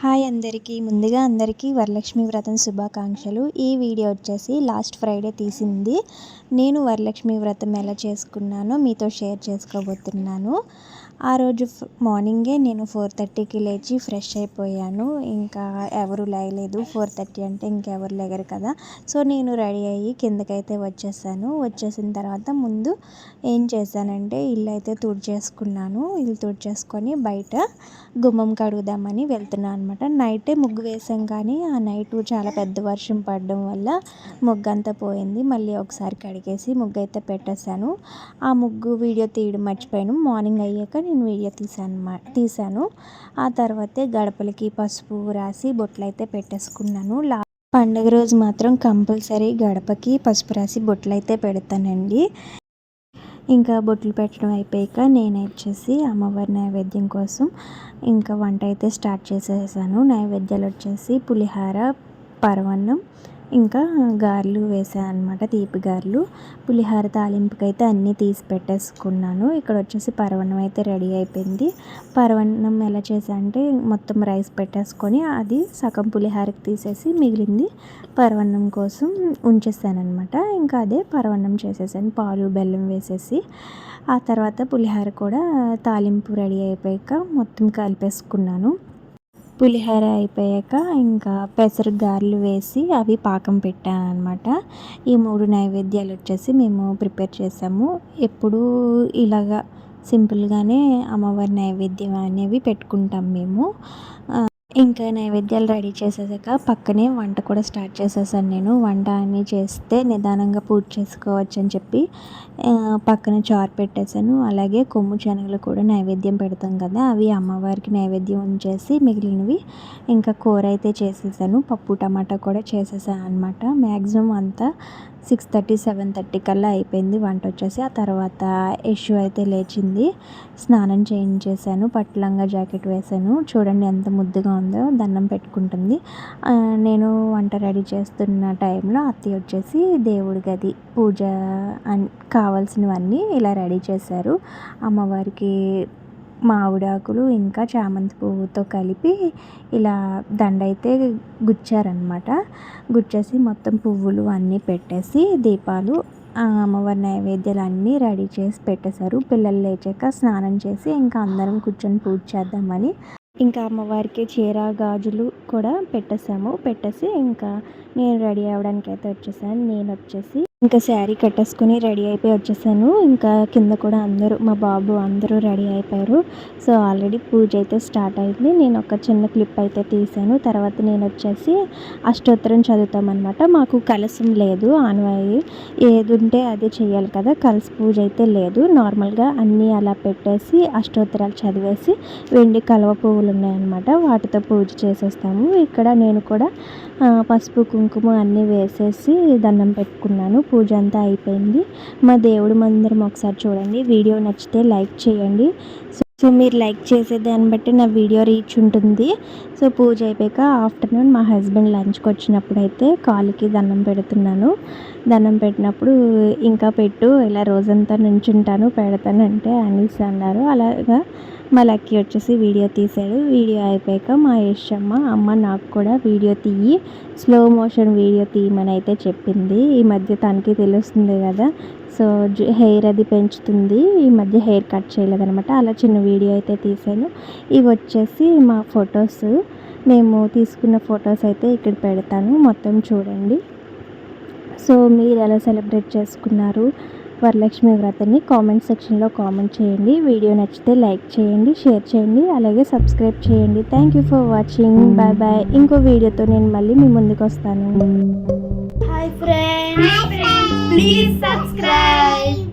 Hi అందరికీ ముందుగా అందరికీ వరలక్ష్మి వ్రతం శుభాకాంక్షలు. ఈ వీడియో వచ్చేసి లాస్ట్ ఫ్రైడే తీసింది. నేను వరలక్ష్మి వ్రతం ఎలా చేసుకున్నానో మీతో షేర్ చేసుకోబోతున్నాను. ఆ రోజు మార్నింగే నేను ఫోర్ థర్టీకి లేచి ఫ్రెష్ అయిపోయాను. ఇంకా ఎవరు లేయలేదు. ఫోర్ థర్టీ అంటే ఇంకెవరు లేగరు కదా. సో నేను రెడీ అయ్యి కిందకైతే వచ్చేసాను. వచ్చేసిన తర్వాత ముందు ఏం చేశానంటే ఇల్లు అయితే తుడిచేసుకున్నాను. ఇల్లు తుడిచేసుకొని బయట గుమ్మం కడుగుదామని వెళ్తున్నాను అనమాట నైటే ముగ్గు వేసాం కానీ ఆ నైట్ చాలా పెద్ద వర్షం పడడం వల్ల ముగ్గు అంతా పోయింది. మళ్ళీ ఒకసారి కడిగేసి ముగ్గు అయితే పెట్టేశాను. ఆ ముగ్గు వీడియో తీయడం మర్చిపోయాను. మార్నింగ్ అయ్యాక నేను వీడియో తీసాను తీసాను ఆ తర్వాతే గడపలకి పసుపు రాసి బొట్లు అయితే పెట్టేసుకున్నాను. లా పండుగ రోజు మాత్రం కంపల్సరీ గడపకి పసుపు రాసి బొట్లు అయితే పెడతానండి. ఇంకా బొట్లు పెట్టడం అయిపోయాక నేను వచ్చేసి అమ్మవారి నైవేద్యం కోసం ఇంకా వంట అయితే స్టార్ట్ చేసేసాను. నైవేద్యాలు వచ్చేసి పులిహార పరవన్నం ఇంకా గారెలు వేసాను అనమాట తీపి గారెలు. పులిహార తాలింపుకి అయితే అన్నీ తీసి పెట్టేసుకున్నాను. ఇక్కడ వచ్చేసి పరవన్నం అయితే రెడీ అయిపోయింది. పరవన్నం ఎలా చేసా అంటే మొత్తం రైస్ పెట్టేసుకొని అది సగం పులిహారకి తీసేసి మిగిలింది పరవన్నం కోసం ఉంచేసాను అనమాట ఇంకా అదే పరవన్నం చేసేసాను పాలు బెల్లం వేసేసి. ఆ తర్వాత పులిహార కూడా తాలింపు రెడీ అయిపోయాక మొత్తం కలిపేసుకున్నాను. పులిహోర అయిపోయాక ఇంకా పెసరు గారెలు వేసి అవి పాకం పెట్టాను అనమాట ఈ మూడు నైవేద్యాలు వచ్చేసి మేము ప్రిపేర్ చేసాము. ఎప్పుడూ ఇలాగా సింపుల్గానే అమ్మవారి నైవేద్యం అనేవి పెట్టుకుంటాం మేము. ఇంకా నైవేద్యాలు రెడీ చేసేసాక పక్కనే వంట కూడా స్టార్ట్ చేసేసాను నేను. వంట అన్నీ చేస్తే నిదానంగా పూర్తి చేసుకోవచ్చు అని చెప్పి పక్కన చారు పెట్టేశాను. అలాగే కొమ్ము శనగలు కూడా నైవేద్యం పెడతాం కదా అవి అమ్మవారికి నైవేద్యం ఉంచేసి మిగిలినవి ఇంకా కూర అయితే చేసేసాను. పప్పు టమాటా కూడా చేసేసాను అనమాట మ్యాక్సిమం అంతా సిక్స్ థర్టీ సెవెన్ థర్టీ కల్లా అయిపోయింది వంట వచ్చేసి. ఆ తర్వాత యశు అయితే లేచింది. స్నానం చేయించేసాను పట్టులంగా జాకెట్ వేసాను చూడండి ఎంత ముద్దుగా ఉందో దండం పెట్టుకుంటుంది. నేను వంట రెడీ చేస్తున్న టైంలో అత్తయ్య వచ్చేసి దేవుడి గది పూజ కావాల్సినవన్నీ ఇలా రెడీ చేశారు. అమ్మవారికి మామిడాకులు ఇంకా చామంతి పువ్వుతో కలిపి ఇలా దండ అయితే గుచ్చారనమాట గుచ్చేసి మొత్తం పువ్వులు అన్నీ పెట్టేసి దీపాలు అమ్మవారి నైవేద్యాలు అన్నీ రెడీ చేసి పెట్టేశారు. పిల్లలు లేచాక స్నానం చేసి ఇంకా అందరం కూర్చొని పూజ చేద్దామని ఇంకా అమ్మవారికి చీర గాజులు కూడా పెట్టేసాము పెట్టేసి ఇంకా నేను రెడీ అవ్వడానికి అయితే వచ్చేసాను. నేను వచ్చేసి ఇంకా శారీ కట్టేసుకుని రెడీ అయిపోయి వచ్చేసాను. ఇంకా కింద కూడా అందరూ మా బాబు అందరూ రెడీ అయిపోయారు. సో ఆల్రెడీ పూజ అయితే స్టార్ట్ అయింది. నేను ఒక చిన్న క్లిప్ అయితే తీసాను. తర్వాత నేను వచ్చేసి అష్టోత్తరం చదువుతామన్నమాట. మాకు కలసం లేదు ఆనవాయి ఏది ఉంటే అది చేయాలి కదా. కలసి పూజ అయితే లేదు. నార్మల్గా అన్నీ అలా పెట్టేసి అష్టోత్తరాలు చదివేసి వెండి కలవ పువ్వులు ఉన్నాయన్నమాట. వాటితో పూజ చేసేస్తాము. ఇక్కడ నేను కూడా పసుపు కుంకుమ అన్నీ వేసేసి దండం పెట్టుకున్నాను. పూజ అంతా అయిపోయింది. మా దేవుడి మందిరం ఒకసారి చూడండి. వీడియో నచ్చితే లైక్ చేయండి. సో మీరు లైక్ చేసే దాన్ని బట్టి నా వీడియో రీచ్ ఉంటుంది. సో పూజ అయిపోయాక ఆఫ్టర్నూన్ మా హస్బెండ్ లంచ్కి వచ్చినప్పుడు అయితే కాలుకి దండం పెడుతున్నాను. దండం పెట్టినప్పుడు ఇంకా పెట్టు ఇలా రోజంతా నుంచుంటాను పెడతానంటే అనేసి అన్నారు. అలాగా మా లక్కీ వచ్చేసి వీడియో తీశాడు. వీడియో అయిపోయాక మా యశమ్మ అమ్మ నాకు కూడా వీడియో తీయి స్లో మోషన్ వీడియో తీయమని అయితే చెప్పింది. ఈ మధ్య తనకి తెలుస్తుంది కదా సో హెయిర్ అది పెంచుతుంది. ఈ మధ్య హెయిర్ కట్ చేయలేదనమాట అలా చిన్న వీడియో అయితే తీసాను ఇవి వచ్చేసి మా ఫొటోస్ మేము తీసుకున్న ఫొటోస్ అయితే ఇక్కడ పెడతాను. మొత్తం చూడండి. సో మీరు ఎలా సెలబ్రేట్ చేసుకున్నారు? వరలక్ష్మి వ్రతాన్ని కామెంట్ సెక్షన్లో కామెంట్ చేయండి. వీడియో నచ్చితే లైక్ చేయండి షేర్ చేయండి అలాగే సబ్స్క్రైబ్ చేయండి. Thank you for watching. Bye bye. ఇంకో వీడియోతో నేను మళ్ళీ మీ ముందుకు వస్తాను. Hi friends please subscribe